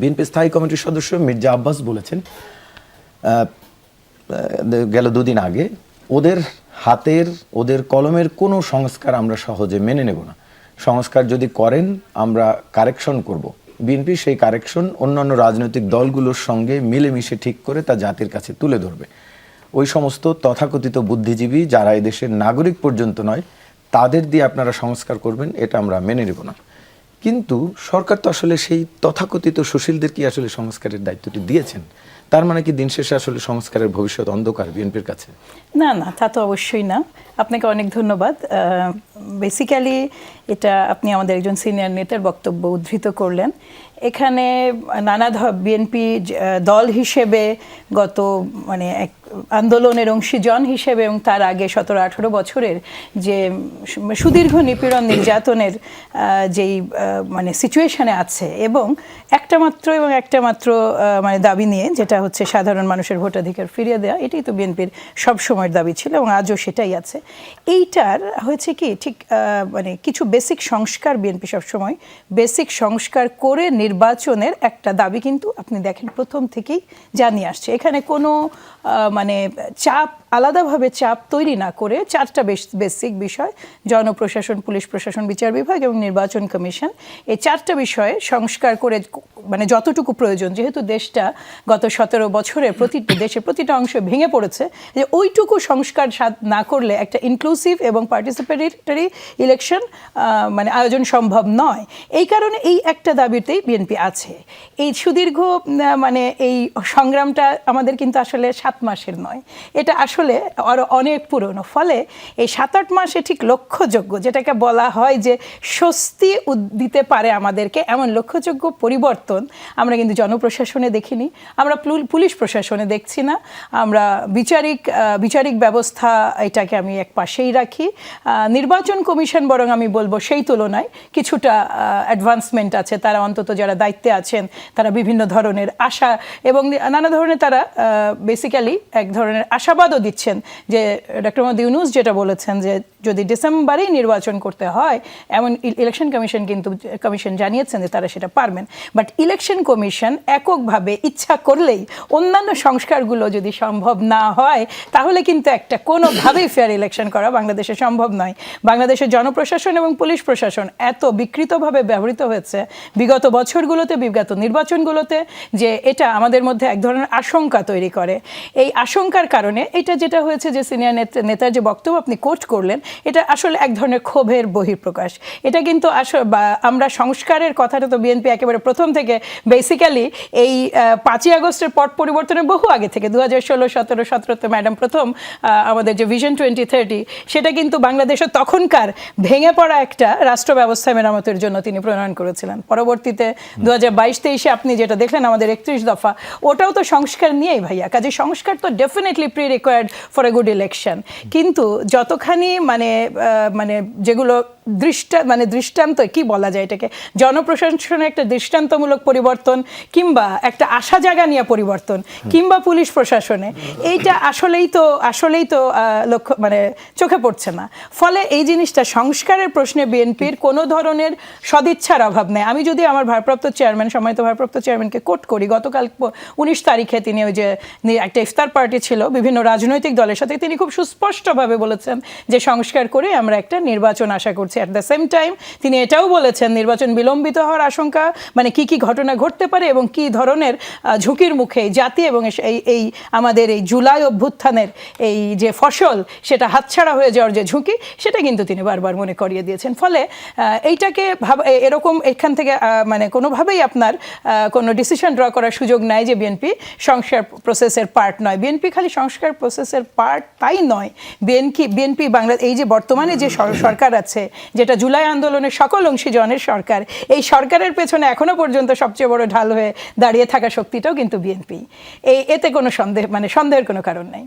BNP স্থায়ী কমিটির সদস্য মির্জা আব্বাস বলেছেন গেল দুদিন আগে, ওদের হাতের, ওদের কলমের কোনো সংস্কার আমরা সহজে মেনে নেব না। সংস্কার যদি করেন, আমরা কারেকশন করব। বিএনপি সেই কারেকশন অন্যান্য রাজনৈতিক দলগুলোর সঙ্গে মিলেমিশে ঠিক করে তা জাতির কাছে তুলে ধরবে। ওই সমস্ত তথাকথিত বুদ্ধিজীবী যারা এদেশের নাগরিক পর্যন্ত নয়, তাদের দিয়ে আপনারা সংস্কার করবেন, এটা আমরা মেনে নেব না। কিন্তু সরকার তো আসলে সেই তথাকথিত সুশীলদের কি আসলে সংস্কারের দায়িত্বটি দিয়েছেন? তার মানে কি দিন শেষে আসলে সংস্কারের ভবিষ্যৎ অন্ধকার বিএনপির কাছে? না না, তা তো অবশ্যই না। আপনাকে অনেক ধন্যবাদ। বেসিক্যালি এটা আপনি আমাদের একজন সিনিয়র নেতার বক্তব্য উদ্ধৃত করলেন। এখানে নানা বিএনপি দল হিসেবে গত মানে এক আন্দোলনের অংশীজন হিসেবে এবং তার আগে সতেরো আঠেরো বছরের যে সুদীর্ঘ নিপীড়ন নির্যাতনের যেই মানে সিচুয়েশনে আছে এবং একটা মাত্র এবং একটা মাত্র মানে দাবি নিয়ে যেটা হচ্ছে সাধারণ মানুষের ভোটাধিকার ফিরিয়ে দেওয়া এটাই তো বিএনপির সব সময়ের দাবি ছিল এবং আজও সেটাই আছে। এইটার হয়েছে কি, ঠিক মানে কিছু বেসিক সংস্কার বিএনপি সবসময় বেসিক সংস্কার করে নির্বাচনের একটা দাবি কিন্তু আপনি দেখেন প্রথম থেকেই জানিয়ে আসছে। এখানে কোনো মানে চাপ, আলাদাভাবে চাপ তৈরি না করে চারটা বেসিক বিষয়, জনপ্রশাসন, পুলিশ প্রশাসন, বিচার বিভাগ এবং নির্বাচন কমিশন, এই চারটা বিষয়ে সংস্কার করে মানে যতটুকু প্রয়োজন, যেহেতু দেশটা গত সতেরো বছরে প্রতি দেশের প্রতিটা অংশ ভেঙে পড়েছে যে ওইটুকু সংস্কার না করলে একটা ইনক্লুসিভ এবং পার্টিসিপেটরি ইলেকশন মানে আয়োজন সম্ভব নয়। এই কারণে এই একটা দাবিতেই বিএনপি আছে। এই সুদীর্ঘ মানে এই সংগ্রামটা আমাদের কিন্তু আসলে সাত মাসের নয়। এটা আসলে আরও অনেক পুরনো। ফলে এই সাত আট মাসে ঠিক লক্ষ্যযোগ্য, যেটাকে বলা হয় যে স্বস্তি দিতে পারে আমাদেরকে, এমন লক্ষ্যযোগ্য পরিবর্তন আমরা কিন্তু জনপ্রশাসনে দেখিনি। আমরা পুল- পুলিশ প্রশাসনে দেখছি না। আমরা বিচারিক বিচারিক ব্যবস্থা এটাকে আমি এক পাশেই রাখি। নির্বাচন কমিশন বরং আমি বলব সেই তুলনায় কিছুটা অ্যাডভান্সমেন্ট আছে। তারা অন্তত যারা দায়িত্বে আছেন, তারা বিভিন্ন ধরনের আশা এবং নানা ধরনের তারা বেসিক্যালি এক ধরনের আশাবাদও দিচ্ছেন যে ডক্টর মোহাম্মদ ইউনুস যেটা বলেছেন যে যদি ডিসেম্বরেই নির্বাচন করতে হয়, এমন ইলেকশন কমিশন কিন্তু কমিশন জানিয়েছেন যে তারা সেটা পারবেন। বাট ইলেকশন কমিশন এককভাবে ইচ্ছা করলেই অন্যান্য সংস্কারগুলো যদি সম্ভব না হয়, তাহলে কিন্তু একটা কোনোভাবেই ফেয়ার ইলেকশন করা বাংলাদেশে সম্ভব নয়। বাংলাদেশের জনপ্রশাসন এবং পুলিশ প্রশাসন এত বিকৃতভাবে ব্যবহৃত হয়েছে বিগত বছরগুলোতে, বিগত নির্বাচনগুলোতে, যে এটা আমাদের মধ্যে এক ধরনের আশঙ্কা তৈরি করে। এই আশঙ্কার কারণে এটা যেটা হয়েছে যে সিনিয়র নেতার যে বক্তব্য আপনি কোট করলেন এটা আসলে এক ধরনের ক্ষোভের বহিঃপ্রকাশ। এটা কিন্তু আসলে আমরা সংস্কারের কথাটা তো বিএনপি একেবারে প্রথম থেকে বেসিক্যালি এই পাঁচই আগস্টের পট পরিবর্তনের বহু আগে থেকে দু হাজার ষোলো সতেরো সতেরোতে ম্যাডাম প্রথম আমাদের যে ভিশন টোয়েন্টি থার্টি সেটা কিন্তু বাংলাদেশের তখনকার ভেঙে পড়া একটা রাষ্ট্র ব্যবস্থা মেরামতের জন্য তিনি প্রণয়ন করেছিলেন। পরবর্তীতে দু হাজার বাইশ তেইশে আপনি যেটা দেখলেন আমাদের একত্রিশ দফা ওটাও তো সংস্কার নিয়েই ভাইয়া। কাজে সংস্কার তো definitely pre required for a good election কিন্তু যতখানি মানে আহ, মানে যেগুলো দৃষ্টা মানে দৃষ্টান্ত, কি বলা যায় এটাকে? জনপ্রশাসনে একটা দৃষ্টান্তমূলক পরিবর্তন কিংবা একটা আশা জাগা নিয়ে পরিবর্তন কিংবা পুলিশ প্রশাসনে। এইটা আসলেই তো আসলেই তো লক্ষ্য মানে চোখে পড়ছে না। ফলে এই জিনিসটা সংস্কারের প্রশ্নে বিএনপির কোনো ধরনের সদিচ্ছার অভাব নেই। আমি যদি আমার ভারপ্রাপ্ত চেয়ারম্যান, সম্মানিত ভারপ্রাপ্ত চেয়ারম্যানকে কোট করি, গতকাল উনিশ তারিখে তিনি ওই যে একটা ইফতার পার্টি ছিল, বিভিন্ন রাজনৈতিক দলের সাথে তিনি খুব সুস্পষ্টভাবে বলেছেন যে সংস্কার করে আমরা একটা নির্বাচন আশা করছি। অ্যাট দ্য সেম টাইম তিনি এটাও বলেছেন, নির্বাচন বিলম্বিত হওয়ার আশঙ্কা মানে কি কি ঘটনা ঘটতে পারে এবং কি ধরনের ঝুঁকির মুখে জাতি এবং এই এই আমাদের এই জুলাই অভ্যুত্থানের এই যে ফসল, সেটা হাতছাড়া হয়ে যাওয়ার যে ঝুঁকি, সেটা কিন্তু তিনি বারবার মনে করিয়ে দিয়েছেন। ফলে এইটাকে ভাব এরকম এখান থেকে মানে কোনোভাবেই আপনার কোনো ডিসিশন ড্র করার সুযোগ নাই যে বিএনপি সংস্কার প্রসেসের পার্ট নয়। বিএনপি খালি সংস্কার প্রসেসের পার্ট তাই নয়। বিএনপি বিএনপি বাংলা এই যে বর্তমানে যে সরকার আছে যেটা জুলাই আন্দোলনের সকল অংশীজনের সরকার। এই সরকারের পেছনে এখনও পর্যন্ত সবচেয়ে বড় ঢাল হয়ে দাঁড়িয়ে থাকা শক্তিটাও কিন্তু বিএনপি। এই এতে কোনো সন্দেহ মানে সন্দেহের কোনো কারণ নেই।